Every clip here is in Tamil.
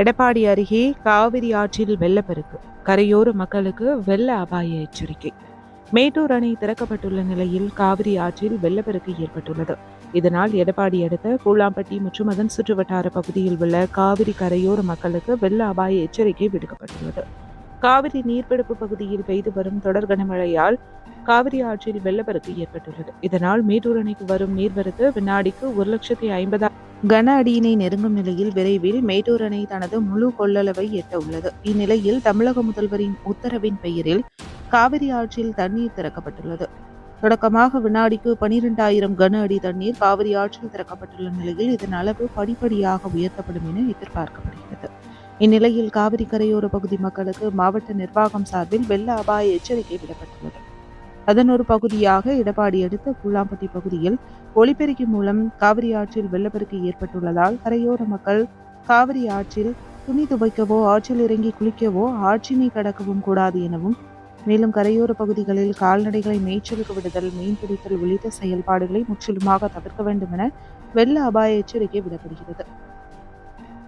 எடப்பாடி அருகே காவிரி ஆற்றில் வெள்ளப்பெருக்கு கரையோர மக்களுக்கு வெள்ள அபாய எச்சரிக்கை. மேட்டூர் அணை திறக்கப்பட்டுள்ள நிலையில் காவிரி ஆற்றில் வெள்ளப்பெருக்கு ஏற்பட்டுள்ளது. இதனால் எடப்பாடி அடுத்த கூழாம்பட்டி மற்றும் அதன் சுற்றுவட்டார பகுதியில் உள்ள காவிரி கரையோர மக்களுக்கு வெள்ள அபாய எச்சரிக்கை விடுக்கப்பட்டுள்ளது. காவிரி நீர்பிடிப்பு பகுதியில் பெய்து வரும் தொடர் கனமழையால் காவிரி ஆற்றில் வெள்ளப்பெருக்கு ஏற்பட்டுள்ளது. இதனால் மேட்டூர் அணைக்கு வரும் நீர்வரத்து வினாடிக்கு ஒரு லட்சத்தி ஐம்பதாயிரம் கன அடியினை நெருங்கும் நிலையில் விரைவில் மேட்டூர் அணை தனது முழு கொள்ளளவை எட்ட உள்ளது. இந்நிலையில் தமிழக முதல்வரின் உத்தரவின் பெயரில் காவிரி ஆற்றில் தண்ணீர் திறக்கப்பட்டுள்ளது. தொடக்கமாக வினாடிக்கு பனிரெண்டாயிரம் கன அடி தண்ணீர் காவிரி ஆற்றில் திறக்கப்பட்டுள்ள நிலையில் இதன் அளவு படிப்படியாக உயர்த்தப்படும் என எதிர்பார்க்கப்படுகிறது. இந்நிலையில் காவிரி கரையோர பகுதி மக்களுக்கு மாவட்ட நிர்வாகம் சார்பில் வெள்ள அபாய எச்சரிக்கை விடப்பட்டுள்ளது. அதன் ஒரு பகுதியாக எடப்பாடி அடுத்த கூழாம்பட்டி பகுதியில் ஒளிபெருக்கி மூலம் காவிரி ஆற்றில் வெள்ளப்பெருக்கு ஏற்பட்டுள்ளதால் கரையோர மக்கள் காவிரி ஆற்றில் துணி துவைக்கவோ ஆற்றில் இறங்கி குளிக்கவோ ஆற்றினை கடக்கவும் கூடாது எனவும் மேலும் கரையோர பகுதிகளில் கால்நடைகளை மேய்ச்சலுக்கு விடுதல் மீன்பிடித்தல் உள்ளிட்ட செயல்பாடுகளை முற்றிலுமாக தவிர்க்க வேண்டும் என வெள்ள அபாய எச்சரிக்கை விடப்படுகிறது.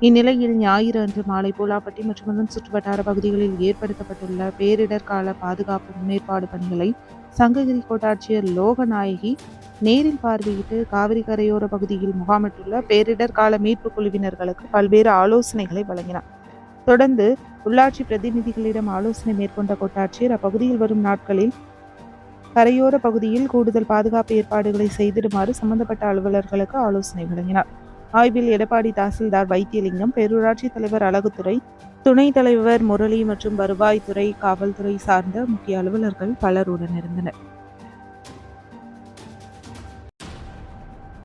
இந்நிலையில் ஞாயிறு அன்று மாலை பூலாப்பட்டி மற்றும் அதன் சுற்றுவட்டார பகுதிகளில் ஏற்படுத்தப்பட்டுள்ள பேரிடர் கால பாதுகாப்பு முன்னேற்பாடு பணிகளை சங்ககிரி கோட்டாட்சியர் லோகநாயகி நேரில் பார்வையிட்டு காவிரி கரையோர பகுதியில் முகாமிட்டுள்ள பேரிடர் கால மீட்பு குழுவினர்களுக்கு பல்வேறு ஆலோசனைகளை வழங்கினார். தொடர்ந்து உள்ளாட்சி பிரதிநிதிகளிடம் ஆலோசனை மேற்கொண்ட கோட்டாட்சியர் அப்பகுதியில் வரும் நாட்களில் கரையோர பகுதியில் கூடுதல் பாதுகாப்பு ஏற்பாடுகளை செய்திடுமாறு சம்பந்தப்பட்ட அலுவலர்களுக்கு ஆலோசனை வழங்கினார். ஆய்வில் எடப்பாடி தாசில்தார் வைத்தியலிங்கம் பேரூராட்சி தலைவர் அழகுத்துறை துணைத் தலைவர் முரளி மற்றும் வருவாய்த்துறை காவல்துறை சார்ந்த முக்கிய அலுவலர்கள் பலருடன் இருந்தனர்